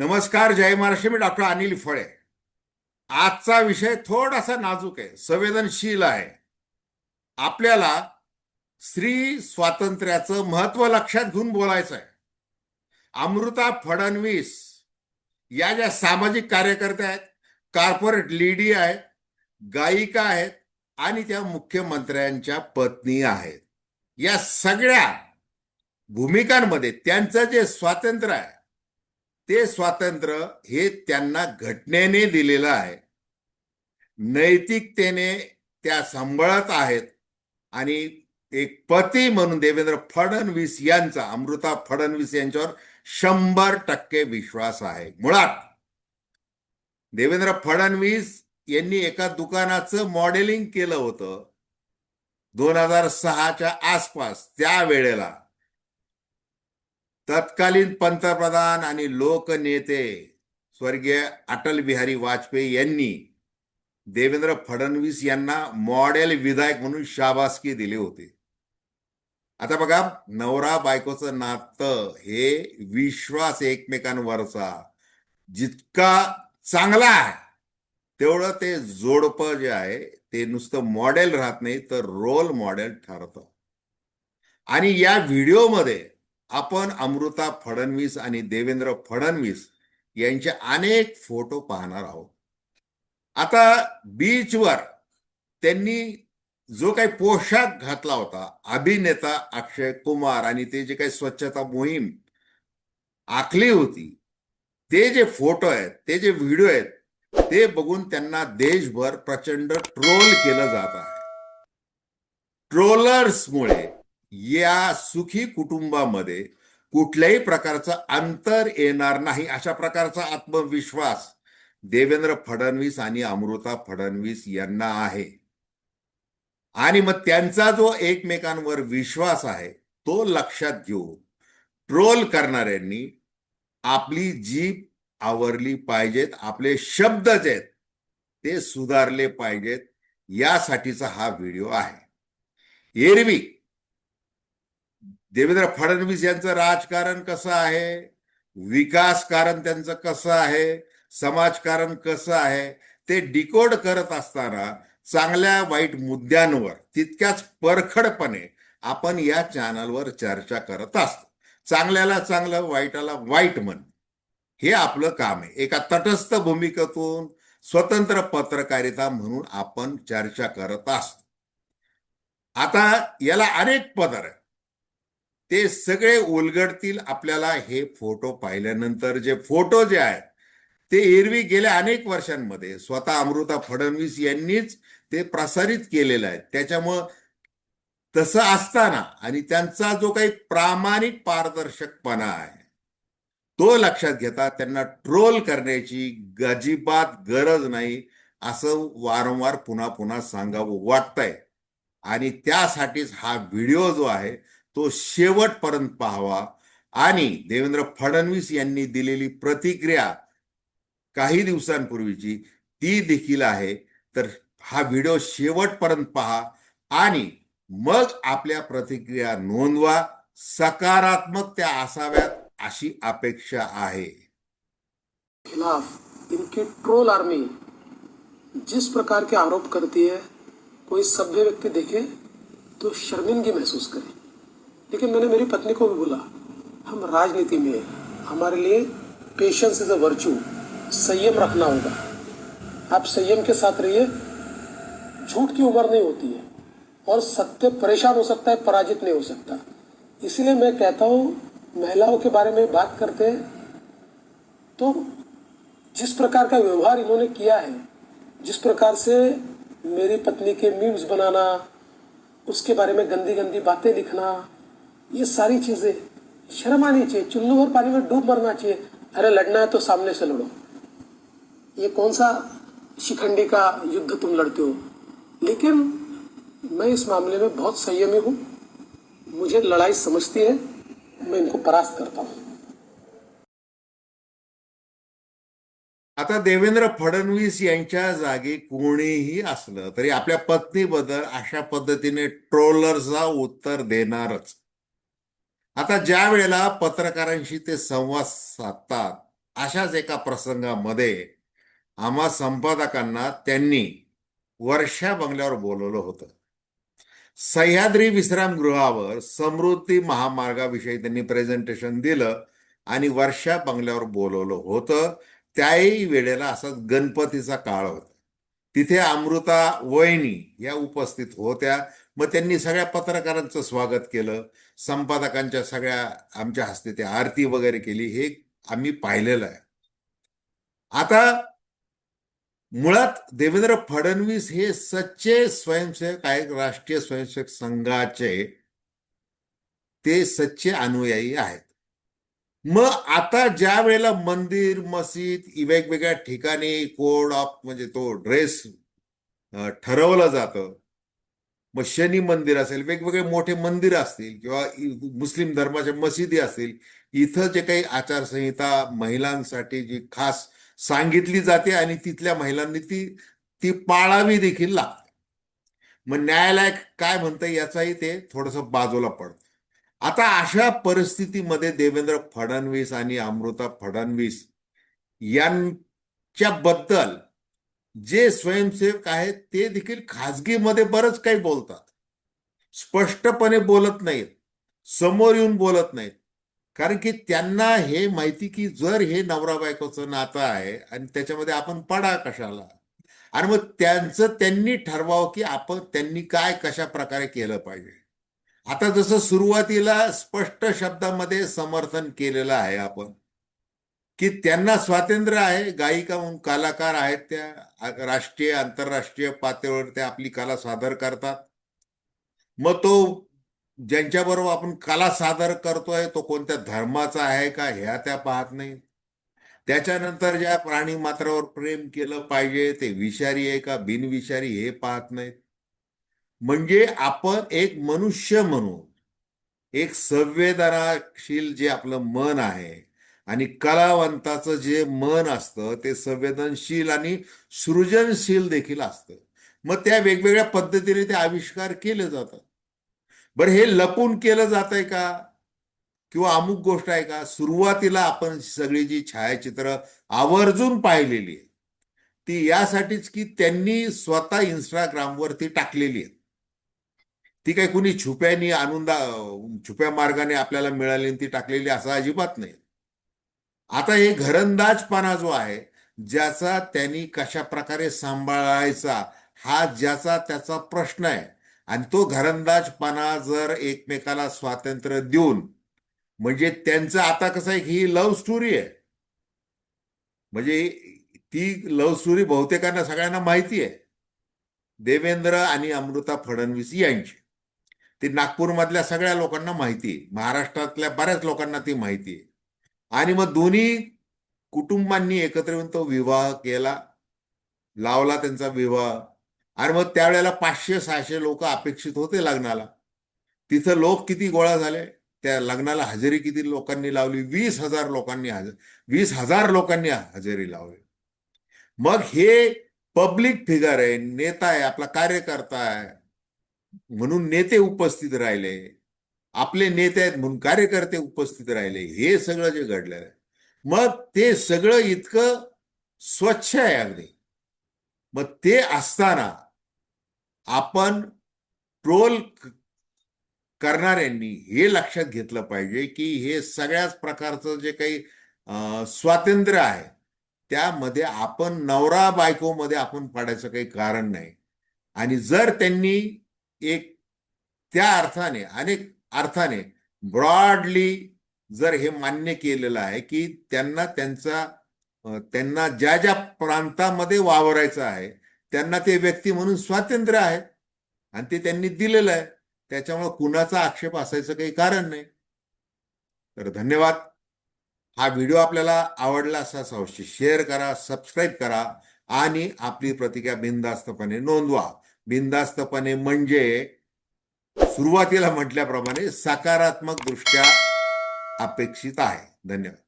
नमस्कार जय महाराष्ट्र. मी डॉक्टर अनिल फळे. आजचा विषय थोडासा नाजूक आहे संवेदनशील आहे. आपल्याला स्त्री स्वातंत्र्याचं महत्त्व लक्षात घेऊन बोलायचं आहे. अमृता फडणवीस या ज्या सामाजिक कार्यकर्त्या आहेत कार्पोरेट लेडी आहेत गायिका आहेत आणि त्या मुख्यमंत्र्यांच्या पत्नी आहेत. या सगळ्या भूमिकांमध्ये त्यांचं जे स्वातंत्र्य आहे ते स्वातंत्र्य हे त्यांना घटनेने दिलेलं आहे. नैतिकतेने त्या सांभाळत आहेत. आणि एक पती म्हणून देवेंद्र फडणवीस यांचा अमृता फडणवीस यांच्यावर शंभर टक्के विश्वास आहे. मुळात देवेंद्र फडणवीस यांनी एका दुकानाचं मॉडेलिंग केलं होतं. दोन हजार सहाच्या आसपास त्या वेळेला. तत्कालीन पंतप्रधान आणि लोकनेते स्वर्गीय अटल बिहारी वाजपेयी यांनी देवेंद्र फडणवीस यांना मॉडेल विधायक म्हणून शाबासकी दिली होती. आता बघा नवरा बायकोचं नातं हे विश्वास एकमेकांवरचा जितका चांगला आहे तेवढं ते जोडपं जे आहे ते नुसतं मॉडेल राहत नाही तर रोल मॉडेल ठरतं. आणि या व्हिडिओमध्ये आपण अमृता फडणवीस आणि देवेंद्र फडणवीस यांचे अनेक फोटो पाहणार आहोत. आता बीचवर त्यांनी जो काही पोशाख घातला होता अभिनेता अक्षय कुमार आणि ते जे काही स्वच्छता मोहीम आखली होती ते जे फोटो आहेत ते जे व्हिडिओ आहेत ते बघून त्यांना देशभर प्रचंड ट्रोल केलं जात आहे. ट्रोलर्समुळे या सुखी कुटुंबामध्ये कुठल्याही प्रकारचं अंतर येणार नाही अशा प्रकारचा आत्मविश्वास देवेंद्र फडणवीस आणि अमृता फडणवीस यांना आहे. आणि मग त्यांचा जो एकमेकांवर विश्वास आहे तो लक्षात घेऊन ट्रोल करणाऱ्यांनी आपली जीभ आवरली पाहिजेत आपले शब्द जे आहेत ते सुधारले पाहिजेत यासाठीचा हा व्हिडिओ आहे. एरवी देवेंद्र फडणवीस यांचं राजकारण कसं आहे? विकासकारण त्यांचं कसं आहे? समाजकारण कसं आहे? ते डिकोड करत असताना चांगल्या वाईट मुद्द्यांवर तितक्याच परखडपणे आपण या चॅनलवर चर्चा करत असतो. चांगल्याला चांगलं वाईटाला वाईट म्हण. हे आपलं काम आहे. एका तटस्थ भूमिकेतून स्वतंत्र पत्रकारिता म्हणून आपण चर्चा करत असतो. आता याला अनेक पदर आहेत. ते सगळे उलगडतील आपल्याला हे फोटो पाहिल्यानंतर जे फोटो जे आहेत ते एरवी गेल्या अनेक वर्षांमध्ये. स्वतः अमृता फडणवीस यांनीच ते प्रसारित केलेलं आहे. त्याच्यामुळं तसं असताना आणि त्यांचा जो काही प्रामाणिक पारदर्शकपणा आहे तो लक्षात घेता त्यांना ट्रोल करण्याची अजिबात गरज नाही असं वारंवार पुन्हा पुन्हा सांगावं वाटतंय. आणि त्यासाठीच हा व्हिडिओ जो आहे तो शेवटपर्यंत पाहावा. आणि देवेंद्र फडणवीस यांनी दिलेली प्रतिक्रिया काही दिवसांपूर्वीची ती देखील आहे. तर हा व्हिडिओ शेवटपर्यंत पहा आणि मग आपल्या प्रतिक्रिया नोंदवा. सकारात्मक त्या असाव्यात अशी अपेक्षा आहे. खिलाफ इनकी ट्रोल आर्मी जिस प्रकार के आरोप करती है कोई सभ्य व्यक्ति देखे तो शर्मिंदगी महसूस करे। लेकिन मैंने मेरी पत्नी को भी बोला, हम राजनीति में। हमारे लिए पेशेंस इज़ अ वर्चू संयम रखना होगा। आप संयम के साथ रहिए। झूठ की उम्र नहीं होती है और सत्य परेशान हो सकता है, पराजित नहीं हो सकता। इसलिए मैं कहता हूँ, महिलाओं के बारे में बात करते हैं। तो जिस प्रकार का व्यवहार इन्होंने किया है, जिस प्रकार से मेरी पत्नी के मीम्स बनाना, उसके बारे में गंदी गंदी बातें लिखना ये सारी चीज़ें शर्म आनी चाहिए चुल्लू और पानी में डूब मरना चाहिए। अरे लड़ना है तो सामने से लड़ो। ये कौन सा शिखंडी का युद्ध तुम लड़ते हो? लेकिन मैं इस मामले में बहुत संयमी हूँ। मुझे लड़ाई समझती है। मैं इनको परास्त करता हूँ। आता देवेंद्र फडणवीस यांच्या जागी कोणीही असलं तरी आपल्या पत्नीबद्दल अशा पद्धतीने ट्रोलर्सला उत्तर देणारच. आता ज्या वेळेला पत्रकारांशी ते संवाद साधतात अशाच एका प्रसंगामध्ये आम्हा संपादकांना त्यांनी वर्षा बंगल्यावर बोलवलं होतं. सह्याद्री विश्रामगृहावर समृद्धी महामार्गाविषयी त्यांनी प्रेझेंटेशन दिलं आणि वर्षा बंगल्यावर बोलवलं होतं. त्याही वेळेला असा गणपतीचा काळ होता. तिथे अमृता वयनी या उपस्थित होत्या. मग त्यांनी सगळ्या पत्रकारांचं स्वागत केलं. संपादकांच्या सगळ्या आमच्या हस्ते ते आरती वगैरे केली हे आम्ही पाहिलेलं आहे. आता मुळात देवेंद्र फडणवीस हे सच्चे स्वयंसेवक आहेत राष्ट्रीय स्वयंसेवक संघाचे. ते सच्चे अनुयायी आहेत. मग आता ज्या वेळेला मंदिर मस्जिद वेगवेगळ्या ठिकाणी कोड ऑफ म्हणजे तो ड्रेस ठरवलं जातं मग शनी मंदिर असेल वेगवेगळे मोठे मंदिर असतील किंवा मुस्लिम धर्माच्या मशिदी असतील इथं जे काही आचारसंहिता महिलांसाठी जी खास सांगितली जाते आणि तिथल्या महिलांनी ती ती पाळावी देखील लागते. मग न्यायालय काय म्हणतं याचाही ते थोडंसं बाजूला पडतं. आता अशा परिस्थितीमध्ये देवेंद्र फडणवीस आणि अमृता फडणवीस यांच्याबद्दल जे स्वयंसेवक आहेत ते देखील खाजगीमध्ये बरंच काही बोलतात. स्पष्टपणे बोलत नाहीत. समोर येऊन बोलत नाहीत. कारण की त्यांना हे माहिती की जर हे नवरा बायकोचं नातं आहे आणि त्याच्यामध्ये आपण पडा कशाला? आणि मग त्यांचं त्यांनी ठरवावं की आपण त्यांनी काय कशा प्रकारे केलं पाहिजे. आता जसं सुरुवातीला स्पष्ट शब्दामध्ये समर्थन केलेलं आहे आपण. की त्यांना स्वातंत्र्य आहे गायिका म्हणून कलाकार आहेत त्या राष्ट्रीय आंतरराष्ट्रीय पातळीवर त्या आपली कला सादर करतात. मग तो ज्यांच्याबरोबर आपण कला सादर करतोय तो कोणत्या धर्माचा आहे का ह्या त्या पाहत नाही. त्याच्यानंतर ज्या प्राणी मात्रावर प्रेम केलं पाहिजे ते विषारी आहे का बिनविषारी हे पाहत नाहीत. म्हणजे आपण एक मनुष्य म्हणून एक संवेदनाशील जे आपलं मन आहे आणि कलावंताचं जे मन असतं ते संवेदनशील आणि सृजनशील देखील असतं. मग त्या वेगवेगळ्या पद्धतीने ते आविष्कार केले जातात. बरं हे लपून केलं जात आहे का? किंवा अमुक गोष्ट आहे का? सुरुवातीला आपण सगळी जी छायाचित्र आवर्जून पाहिलेली आहे ती यासाठीच की त्यांनी स्वतः इंस्टाग्रामवरती टाकलेली आहेत. ती काही कुणी छुप्यानी आनंदा छुप्या मार्गाने आपल्याला मिळाली आणि ती टाकलेली असं अजिबात नाही. आता हे घरंदाजपणा जो आहे ज्याचा त्यांनी कशा प्रकारे सांभाळायचा हा ज्याचा त्याचा प्रश्न आहे. आणि तो घरंदाजपणा जर एकमेकाला स्वातंत्र्य देऊन म्हणजे त्यांचं आता कसं आहे की ही लव्ह स्टोरी आहे. म्हणजे ती लव्ह स्टोरी बहुतेकांना सगळ्यांना माहिती आहे. देवेंद्र आणि अमृता फडणवीस यांची. ती नागपूरमधल्या सगळ्या लोकांना माहिती आहे. महाराष्ट्रातल्या बऱ्याच लोकांना ती माहिती आहे. आणि मग दोन्ही कुटुंबांनी एकत्र येऊन तो विवाह केला लावला त्यांचा विवाह. आणि मग त्यावेळेला पाचशे सहाशे लोक अपेक्षित होते लग्नाला. तिथं लोक किती गोळा झाले? त्या लग्नाला हजेरी किती लोकांनी लावली? वीस हजार लोकांनी हज वीस हजार लोकांनी हजेरी लावली. मग हे पब्लिक फिगर आहे नेता आहे आपला कार्यकर्ता आहे. म्हणून नेते उपस्थित राहिले. आपले नेते आहेत म्हणून कार्यकर्ते उपस्थित राहिले. हे सगळं जे घडलेलं आहे मग ते सगळं इतकं स्वच्छ आहे अगदी. मग ते असताना आपण ट्रोल करणाऱ्यांनी हे लक्षात घेतलं पाहिजे की हे सगळ्याच प्रकारचं जे काही अं, स्वातंत्र्य आहे त्यामध्ये आपण नवरा बायकोमध्ये आपण पडायचं काही कारण नाही. आणि जर त्यांनी एक त्या अर्थाने अनेक अर्थाने ब्रॉडली जर हे मान्य केलेलं आहे की त्यांना त्यांचा त्यांना ज्या ज्या प्रांतामध्ये वावरायचं आहे त्यांना ते व्यक्ती म्हणून स्वातंत्र्य आहे. आणि ते त्यांनी दिलेलं आहे. त्याच्यामुळे कुणाचा आक्षेप असायचं काही कारण नाही. तर धन्यवाद. हा व्हिडिओ आपल्याला आवडला असा अवश्य शेअर करा सबस्क्राईब करा आणि आपली प्रतिक्रिया बिनधास्तपणे नोंदवा. बिनधास्तपणे म्हणजे सुरुवातीला म्हटल्याप्रमाणे सकारात्मक दृष्ट्या अपेक्षित आहे. धन्यवाद.